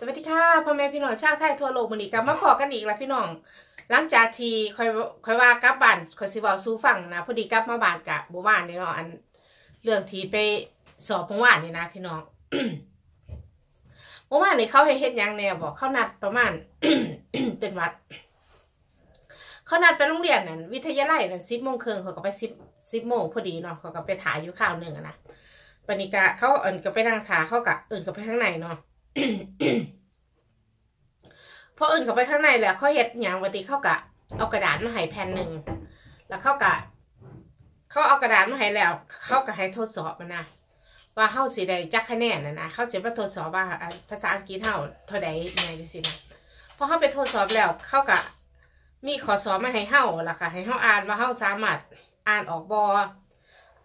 สวัสดีค่ะพ่อแม่พี่น้องชาวไทยทั่วโลกมื้อนี้กลับมาพอกันอีกแล้วพี่น้อง หลังจากที่คอยคอยว่ากลับบ้านคอยสิเว้าสู่ฟังนะพอดีกลับมาบ้านกะบ่ว่านนี่เนาะอันเรื่องที่ไปสอบเมื่อวานนี่นะ พี่น้องเมื่อวานนี่เขาให้เฮ็ดยังแน่บอกเขานัดประมาณเป็นวัดเขานัดไปโรงเรียนนั่นวิทยาลัยนั่น10:30นเขาก็ไป10 10โมงพอดีเนาะเขาก็ไปถ่ายอยู่ข้าวหนึ่งนะปณิกะเขาเอิ้นก็ไปนั่งถ่าเขาก็เอิ้นก็ไปข้างในเนาะ พอเอินเข้าไปข้างในแล้วเขาเฮ็ดหยังวันติเขากะ เอากระดาษมาให้แผ่นหนึ่งแล้วเขากะเขาเอากระดาษมาให้แล้วเขาก็ให้ทดสอบมันนะว่าเฮาสิได้จักคะแนนนะนะเขาจะมาทดสอบว่าภาษาอังกฤษเฮาเท่าใดยังไงจังซี่นะพอเฮาไปทดสอบแล้วเขากะมีขอสอบมาให้เฮาล้วก็ให้เฮาอ่านว่าเฮาสามารถอ่านออกบ่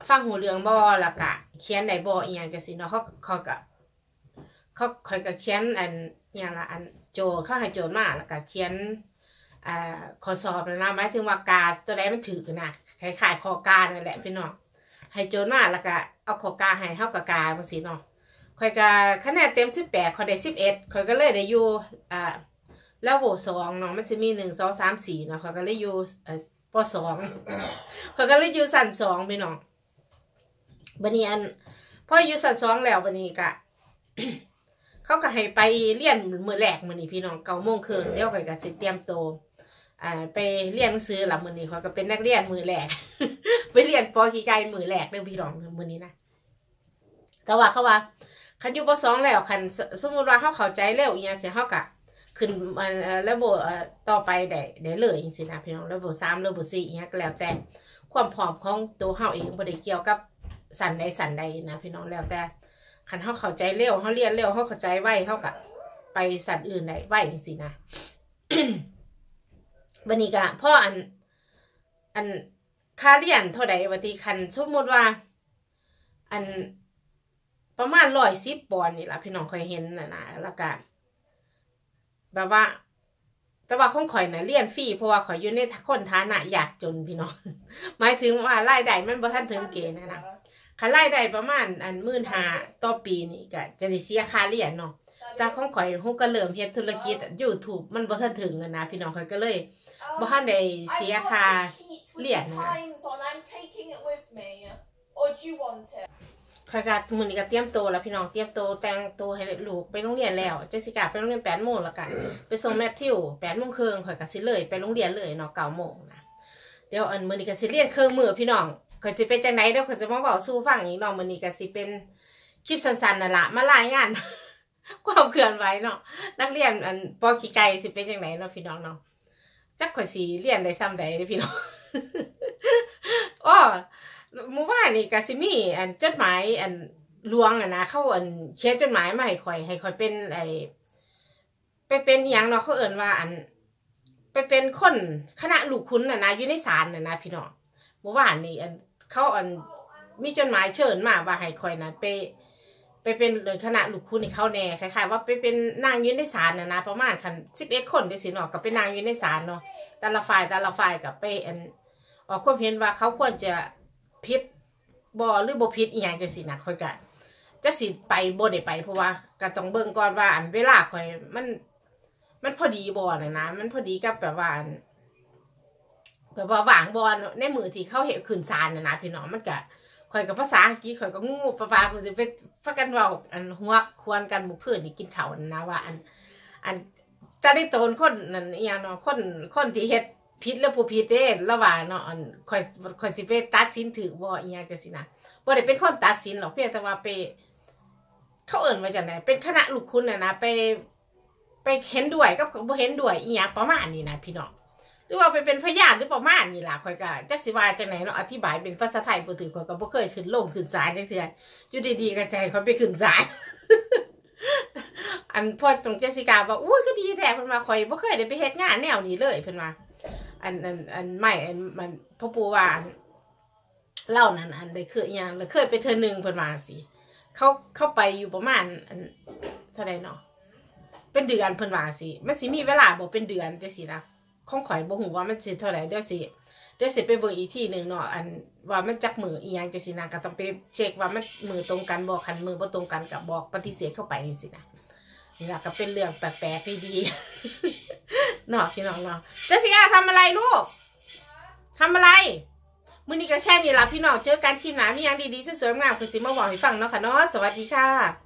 ฟังหูเรืองบ่แล้วก็เขียนได้บ่อีหยังจังซี่เนาะเขาเขาก็ เขาคอยกับเขียนอันอย่างละอันโจเขาให้โจทย์มาแล้วก็เขียนอ่าข้อสอบแล้วนะหมายถึงว่ากาตัวใดมันถือกันนะคล้ายๆข้อกานั่นแหละพี่น้องให้โจทย์มาแล้วก็เอาข้อกาให้เฮากับกาจังซี่เนาะคอยก็คะแนนเต็ม18คอยได้11คอยก็เลยได้อยู่อ่าแล้วโหวสองเนาะมันจะมี1 2 3 4เนาะคอยก็เลยอยู่เอ่อปสองคอยก็เลยอยู่สั้นสองพี่น้องบัดนี้อันพออยู่สั้นสองแล้วบัดนี้ก็ เขาก็ให้ไปเรียนมือแรกมือนี้พี่น้องเก้าโมงครึ่งเดี๋ยวข่อยก็สิเตรียมโตอ่าไปเรียนหนังสือหลับมือนี้ข่อยก็เป็นนักเรียนมือแรกไปเรียนปอกีไก่มือแรกเด้อพี่น้องมือนี้นะแต่ว่าเขาว่าคันอยู่ปสองแล้วคันสมมติว่าเขาเข้าใจเร็วอหย่างเสียเขากะขึ้นอ่าระบบต่อไปได้ได้เลยจริงๆนะพี่น้องระบบสามระบบสี่อหย่างก็แล้วแต่ความพร้อมของตัวเขาเองบ่ได้เกี่ยวกับสันใดสันใดนะพี่น้องแล้วแต่ คันเขาเข้าใจเร็วเขาเรียนเร็วเขาเข้าใจไวเขากับไปสัตว์อื่นได้ไวจริงๆนะบันนี้ก็พ่ออัน อันค่าเรียนเท่าใดวันทีคันสมมติว่า อันประมาณร้อยสิบปอนนี่ละพี่น้องเคยเห็นนะนะแล้วก็แบบว่า แต่ว่าของข่อยนะเรียนฟรีเพราะว่าข่อยอยู่ในคนฐานะอยากจนพี่น้องหมายถึงว่ารายได้มันบ่ทันถึงเกณฑ์นะนะ คันรายได้ประมาณอันหมื่นหาต่อปีนี่ก็จะได้เสียค่าเรียนเนาะแต่ของข่อยฮู้ก็เริ่มเฮ็ดธุรกิจ YouTube มันบ่ทันถึงอะนะพี่น้องข่อยก็เลยบ่ทันได้เสียค่าเรียนนะ times on. I'm taking it with me. Or do you want it? ข่อยก็มื้อนี้ก็เตรียมตัวแล้วพี่น้องเตรียมตัวแต่งตัวให้ลูกไปโรงเรียนแล้วเจสสิก้าไปโรงเรียน8โมงแล้วกันไปส่งแมทธิว8โมงครึ่งข่อยก็สิเลยไปโรงเรียนเลยเนาะ9โมงนะเดี๋ยวอันมื้อนี้ก็สิเรียนเครื่องมือพี่น้อง ข่อยสิเป็นจังไดเดี๋ยวข่อยสิมาเว้าสู่ฟังอีกเนาะมื้อนี้ก็สิเป็นคลิปสั้นๆนั่นละมารายงาน ความเคลื่อนไหวเนาะนักเรียนอันปอขี้ไก่สิเป็นจังไดเนาะพี่น้องเนาะจักข่อยสิเรียนได้ซ้ำใดเด้อพี่น้องอ้อเมื่อวานนี่ก็สิมีอันจดหมายอันลวงอะนะเข้าอันเขียนจดหมายมาให้ข่อยให้ข่อยเป็นไอไปเป็นอย่างเนาะเขาเอิ่นว่าอัน ไปเป็นคนคณะลูกคุณน่ะนะอยู่ในศาลน่ะนะพี่น้องเมื่อวานนี่อัน เขาอันมีจดหมายเชิญมาว่าให้ข่อยนะไป ไปเป็นคณะลูกคุณให้เขาแน่คล้ายๆว่าไปเป็นนางยู่ในศาลนะนะประมาณคันสิบเอ็ดคนได้สิเนาะก็เป็นนางยู่ในศาลเนาะแต่ละฝ่ายแต่ละฝ่ายกับไปอันออกความเห็นว่าเขาควรจะพิษบ่หรือบ่พิษอีหยังจังซี่นะข่อยก็จะสิไปบ่ได้ไปเพราะว่าก็ต้องเบิ่งก่อนว่าอันเวลาข่อยมัน มันพอดีบ่น่ะนะ มันพอดีกับแบบว่าอัน แบบว่าวางบ่ในมือที่เขาเห็นขึ้นศาลน่ะนะพี่น้องมันก็ข่อยกับภาษาอังกฤษข่อยก็งูปะปากูสิไปฟักกันเว้าอันหัวควรกันบุกพื้นนี่กินข้านนะว่า อัน อันจะได้โตนคนนั่นอีหยังเนาะคนคนที่เฮ็ดผิดแล้วผู้ผิดเด้ระหว่างเนาะอันค่อยค่อยสิไปตัดสินถือบ่อีหยังจังซี่นะบ่ได้เป็นคนตัดสินหรอกเพียงแต่ว่าไป เขาเอิ่นว่าจังไดเป็นคณะลูกคุณน่ะนะไป ไปเห็นด้วยกับบ่เห็นด้วยอีหยังประมาณนี้นะพี่น้อง รือว่าไปเป็นพยานหรือประมาณนี้ล่ะข่อยก็จักสิว่าจังไหนเนาะอธิบายเป็นภาษาไทยบ่ถือข่อยก็บ่เคยขึ้นลงขึ้นศาลจังเทื่ออยู่ดีๆก็สิให้ข่อยไปขึ้นศาลอันพ่อตรงเจสิกาบอกอุ้ยก็ดีแท้เพิ่นว่าข่อยบ่เคยได้ไปเฮ็ดงานแนวนี้เลยเพิ่นว่าอันอันอันไม่อันมันพ่อปู่ว่านเล่านั้นอันได้เคยอหยังแล้วเคยไปเธอหนึ่งเพิ่นว่าสิเขาเข้าไปอยู่ประมาณอันเท่าไรเนาะเป็นเดือนเพิ่นว่าสิมันสิมีเวลาบ่เป็นเดือนจังซี่นะ ของข่อยบ่ฮู้ว่ามันสิเท่าไหร่เดี๋ยวสิเดี๋ยวสิไปเบิ่งอีกที่หนึ่งเนาะอันว่ามันจักมืออีหยังจังซี่นะก็ต้องไปเช็คว่ามันมือตรงกันบ่คันมือบ่ตรงกันก็บบอกปฏิเสธเข้าไปจังซี่นะนี่แหละก็เป็นเรื่องแปลกๆดีๆเนาะพี่น้องเนาะเจสิก้าทำอะไรลูกทำอะไรมื้อนี้ก็แค่นี้ละพี่น้องเจอกันคลิปหน้ามีหยังดีๆสวยๆงามๆคือสิมาบอกให้ฟังเนาะค่ะเนาะสวัสดีค่ะ